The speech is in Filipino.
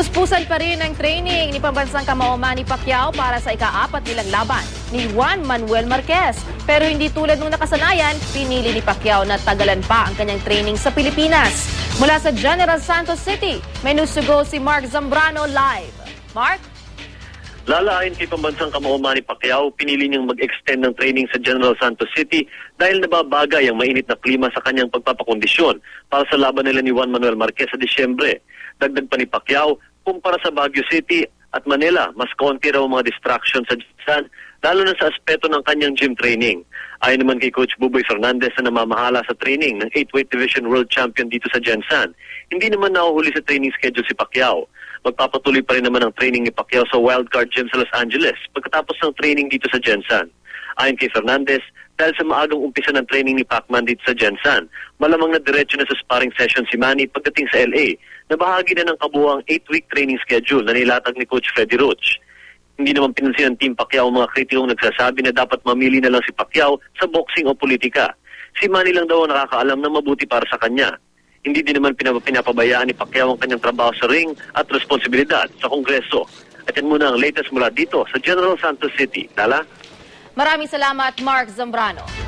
Puspusan pa rin ang training ni pambansang kamao Manny Pacquiao para sa ikaapat nilang laban ni Juan Manuel Marquez. Pero hindi tulad nung nakasanayan, pinili ni Pacquiao na tagalan pa ang kanyang training sa Pilipinas. Mula sa General Santos City, may news si Mark Zambrano live. Mark? Lalain kay pambansang kamao Manny Pacquiao, pinili niyang mag-extend ng training sa General Santos City dahil nababagay ang mainit na klima sa kanyang pagpapakondisyon para sa laban nila ni Juan Manuel Marquez sa Disyembre. Dagdag pa ni Pacquiao, kumpara sa Baguio City at Manila, mas konti raw mga distractions sa Jinsan, lalo na sa aspeto ng kanyang gym training. Ayon naman kay Coach Buboy Fernandez na namamahala sa training ng 8-weight division world champion dito sa Jensan. Hindi naman nahuhuli sa training schedule si Pacquiao. Magpapatuloy pa rin naman ang training ni Pacquiao sa Wildcard Gym sa Los Angeles pagkatapos ng training dito sa Jensan. Ayon kay Fernandez, dahil sa maagang umpisa ng training ni Pacman dito sa Jensan, malamang na diretso na sa sparring session si Manny pagdating sa LA na bahagi na ng kabuuang 8-week training schedule na nilatag ni Coach Freddy Roach. Hindi naman pinansin ng Team Pacquiao ang mga kritikong nagsasabi na dapat mamili na lang si Pacquiao sa boxing o politika. Si Manny lang daw ang nakakaalam na mabuti para sa kanya. Hindi din naman pinap- pinapabayaan ni Pacquiao ang kanyang trabaho sa ring at responsibilidad sa Kongreso. At yan muna ang latest mula dito sa General Santos City. Lala? Maraming salamat, Mark Zambrano.